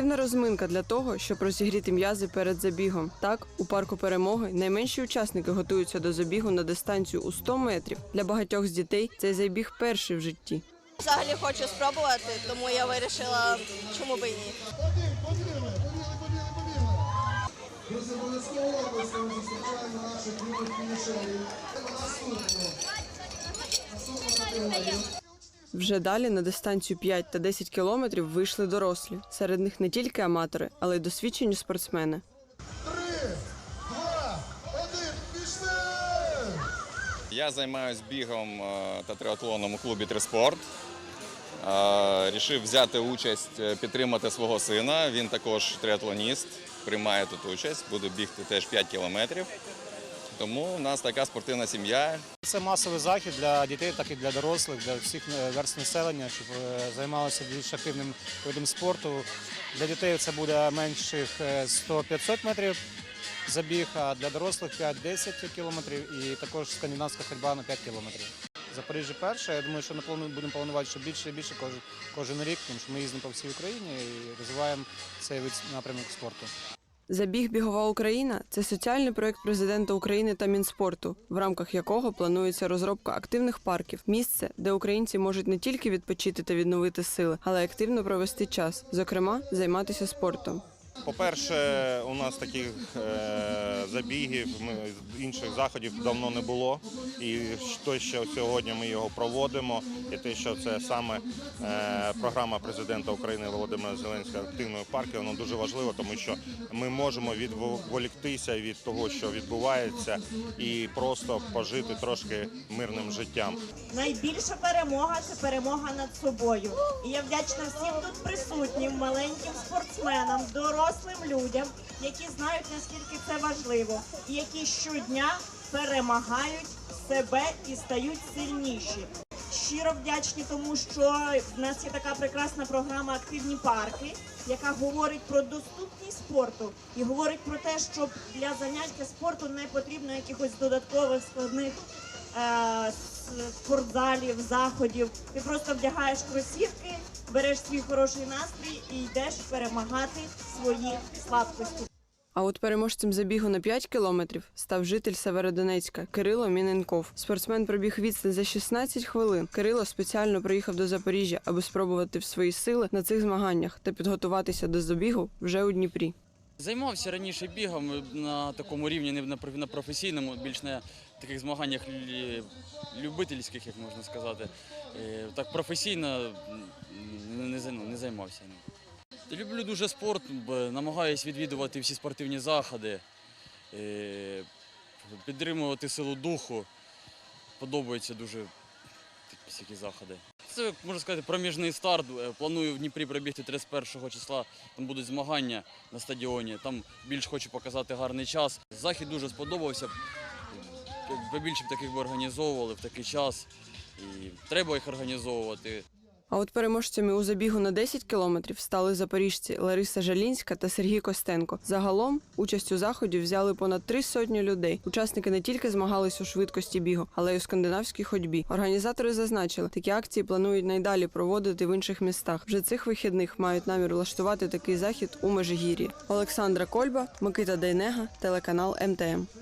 ефективна розминка для того, щоб розігріти м'язи перед забігом. Так, у парку перемоги найменші учасники готуються до забігу на дистанцію у 100 метрів. Для багатьох з дітей цей забіг перший в житті. Взагалі хочу спробувати, тому я вирішила, чому би і ні. Друзі, обов'язково обласками зустрічаємо наших фінішерів. Наступно. Вже далі на дистанцію 5 та 10 кілометрів вийшли дорослі. Серед них не тільки аматори, але й досвідчені спортсмени. Три, два, один, пішли! Я займаюся бігом е, та триатлоном у клубі Триспорт. Е, Рішив взяти участь, е, підтримати свого сина. Він також триатлоніст, приймає тут участь, буде бігти теж 5 кілометрів. Тому в нас така спортивна сім'я. Це масовий захід для дітей, так і для дорослих, для всіх е, верств населення, щоб е, займалися більш активним видом спорту. Для дітей це буде менших е, 100-500 метрів забіг, а для дорослих 5-10 кілометрів і також скандинавська ходьба на 5 кілометрів. Запоріжжя перше. Я думаю, що будемо планувати ще більше і більше кожен, рік, тому що ми їздимо по всій Україні і розвиваємо цей напрямок спорту. Забіг Бігова Україна це соціальний проект президента України та Мінспорту, в рамках якого планується розробка активних парків, місце, де українці можуть не тільки відпочити та відновити сили, але й активно провести час, зокрема, займатися спортом. По-перше, у нас таких е, забігів, інших заходів давно не було. І те, що сьогодні ми його проводимо, і те, що це саме е, програма президента України Володимира Зеленського активної парки, воно дуже важливо, тому що ми можемо відволіктися від того, що відбувається, і просто пожити трошки мирним життям. Найбільша перемога це перемога над собою. І я вдячна всім тут присутнім, маленьким спортсменам, дорослим людям, які знають наскільки це важливо, і які щодня перемагають себе і стають сильніші. Щиро вдячні тому, що в нас є така прекрасна програма Активні парки, яка говорить про доступність спорту і говорить про те, що для заняття спорту не потрібно якихось додаткових складних е, спортзалів, заходів. Ти просто вдягаєш кросівки, береш свій хороший настрій і йдеш перемагати свої слабкості. А от переможцем забігу на 5 кілометрів став житель Северодонецька Кирило Міненков. Спортсмен пробіг відстань за 16 хвилин. Кирило спеціально приїхав до Запоріжжя, аби спробувати в свої сили на цих змаганнях та підготуватися до забігу вже у Дніпрі. Займався раніше бігом на такому рівні, не на професійному, більш на таких змаганнях любительських, як можна сказати. Е, Так професійно не, зай- не займався. Люблю дуже спорт, намагаюсь відвідувати всі спортивні заходи, е, підтримувати силу духу. Подобаються дуже такі заходи. Це, можна сказати, проміжний старт. Е, Планую в Дніпрі пробігти 31 числа. Там будуть змагання на стадіоні. Там більш хочу показати гарний час. Захід дуже сподобався. Побільше б таких би організовували в такий час. І треба їх організовувати. А от переможцями у забігу на 10 кілометрів стали запоріжці Лариса Жалінська та Сергій Костенко. Загалом участь у заході взяли понад три сотні людей. Учасники не тільки змагались у швидкості бігу, але й у скандинавській ходьбі. Організатори зазначили, такі акції планують найдалі проводити в інших містах. Вже цих вихідних мають намір влаштувати такий захід у Межигір'ї. Олександра Кольба, Микита Дейнега, телеканал МТМ.